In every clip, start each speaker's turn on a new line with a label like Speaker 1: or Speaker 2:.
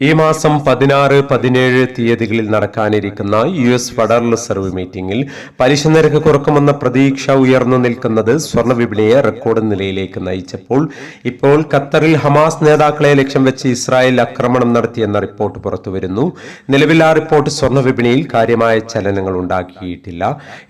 Speaker 1: ഈ മാസം പതിനാറ് പതിനേഴ് തീയതികളിൽ നടക്കാനിരിക്കുന്ന യു എസ് ഫെഡറൽ റിസർവ് മീറ്റിംഗിൽ പലിശ നിരക്ക് കുറക്കുമെന്ന പ്രതീക്ഷ ഉയർന്നു നിൽക്കുന്നത് സ്വർണ വിപണിയെ റെക്കോർഡ് നിലയിലേക്ക് നയിച്ചപ്പോൾ ഇപ്പോൾ ഖത്തറിൽ ഹമാസ് നേതാക്കളെ ലക്ഷ്യം വെച്ച് ഇസ്രായേൽ ആക്രമണം നടത്തിയെന്ന റിപ്പോർട്ട് പുറത്തുവരുന്നു. നിലവിൽ ആ റിപ്പോർട്ട് സ്വർണ വിപണിയിൽ കാര്യമായ ചലനങ്ങൾ ഉണ്ടാക്കിയിട്ടില്ല.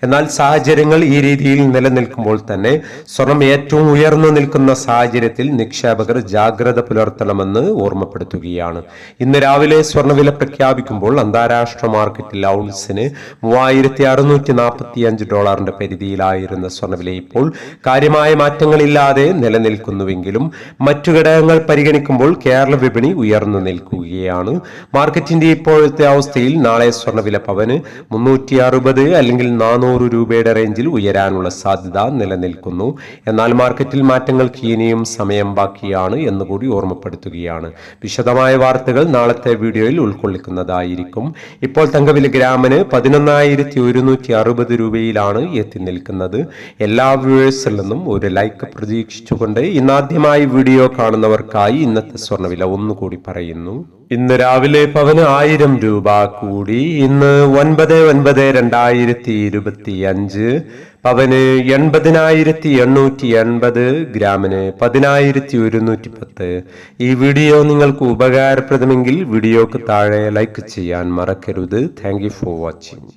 Speaker 1: എന്നാൽ സാഹചര്യങ്ങൾ ഈ രീതിയിൽ നിലനിൽക്കുമ്പോൾ തന്നെ സ്വർണം ഏറ്റവും ഉയർന്നു നിൽക്കുന്ന സാഹചര്യത്തിൽ നിക്ഷേപകർ ജാഗ്രത പുലർത്തണമെന്ന് ഓർമ്മപ്പെടുത്തുകയാണ്. ഇന്ന് രാവിലെ സ്വർണവില പ്രഖ്യാപിക്കുമ്പോൾ അന്താരാഷ്ട്ര മാർക്കറ്റിൽ ഔൺസിന് മൂവായിരത്തി അറുന്നൂറ്റി നാൽപ്പത്തി അഞ്ച് ഡോളറിന്റെ പരിധിയിലായിരുന്ന സ്വർണവില ഇപ്പോൾ കാര്യമായ മാറ്റങ്ങളില്ലാതെ നിലനിൽക്കുന്നുവെങ്കിലും മറ്റു ഘടകങ്ങൾ പരിഗണിക്കുമ്പോൾ കേരള വിപണി ഉയർന്നു നിൽക്കുകയാണ്. മാർക്കറ്റിന്റെ ഇപ്പോഴത്തെ അവസ്ഥയിൽ നാളെ സ്വർണവില പവന് മുന്നൂറ്റി അറുപത് അല്ലെങ്കിൽ നാനൂറ് രൂപയുടെ റേഞ്ചിൽ ഉയരാനുള്ള സാധ്യത നിലനിൽക്കുന്നു. എന്നാൽ മാർക്കറ്റിൽ മാറ്റങ്ങൾക്ക് ഇനിയും സമയം ബാക്കിയാണ് എന്നുകൂടി ഓർമ്മപ്പെടുത്തുകയാണ്. വിശദമായ വാർത്തകൾ നാളത്തെ വീഡിയോയിൽ ഉൾക്കൊള്ളിക്കുന്നതായിരിക്കും. ഇപ്പോൾ തങ്കവില ഗ്രാമിന് പതിനൊന്നായിരത്തി ഒരുന്നൂറ്റി അറുപത് രൂപയിലാണ് എത്തി നിൽക്കുന്നത്. എല്ലാ വ്യൂവേഴ്സിൽ നിന്നും ഒരു ലൈക്ക് പ്രതീക്ഷിച്ചുകൊണ്ട് ഇന്നാദ്യമായി വീഡിയോ കാണുന്നവർക്കായി ഇന്നത്തെ സ്വർണവില ഒന്നുകൂടി പറയുന്നു. ഇന്ന് രാവിലെ പവന് ആയിരം രൂപ കൂടി. ഇന്ന് ഒൻപത് ഒൻപത് രണ്ടായിരത്തി ഇരുപത്തി അഞ്ച് പവന് എൺപതിനായിരത്തി എണ്ണൂറ്റി എൺപത് ഗ്രാമിന് പതിനായിരത്തി ഒരുന്നൂറ്റി പത്ത് ഈ വീഡിയോ നിങ്ങൾക്ക് ഉപകാരപ്രദമെങ്കിൽ വീഡിയോക്ക് താഴെ ലൈക്ക് ചെയ്യാൻ മറക്കരുത്. Thank for watching